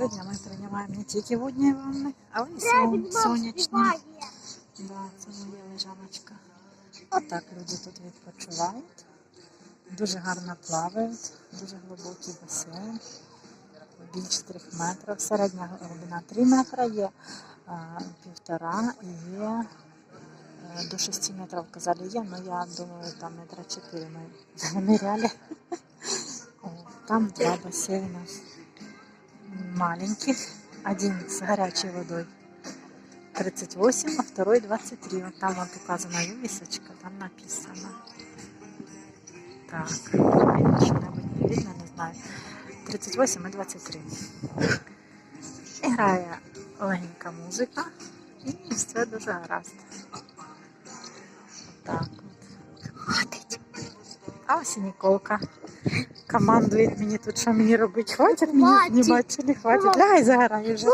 сьогодні ми приймаємо не тільки водні ванни, але й сон, сонячні. Да, це моя лежаночка. Отак люди тут відпочивають. Дуже гарно плавають, дуже глибокий басейн. Більше трьох метрів. Середня глибина 3 метри є півтора і є е, до 6 метрів казали є, але я думаю, там метра 4 ми заміряли. Там два бассейна маленьких. Один с горячей водой 38, а второй 23. Вот там вот указана вывесочка, там написано. Так, видно, быть не видно, не знаю. 38 и 23. Грає легенька музика і все дуже гаразд. Так от. Хватить. А ось і Ніколка. Командує мені тут, що мені робити. Хватить мені знімати чи не хватить. Лягай загорай вже.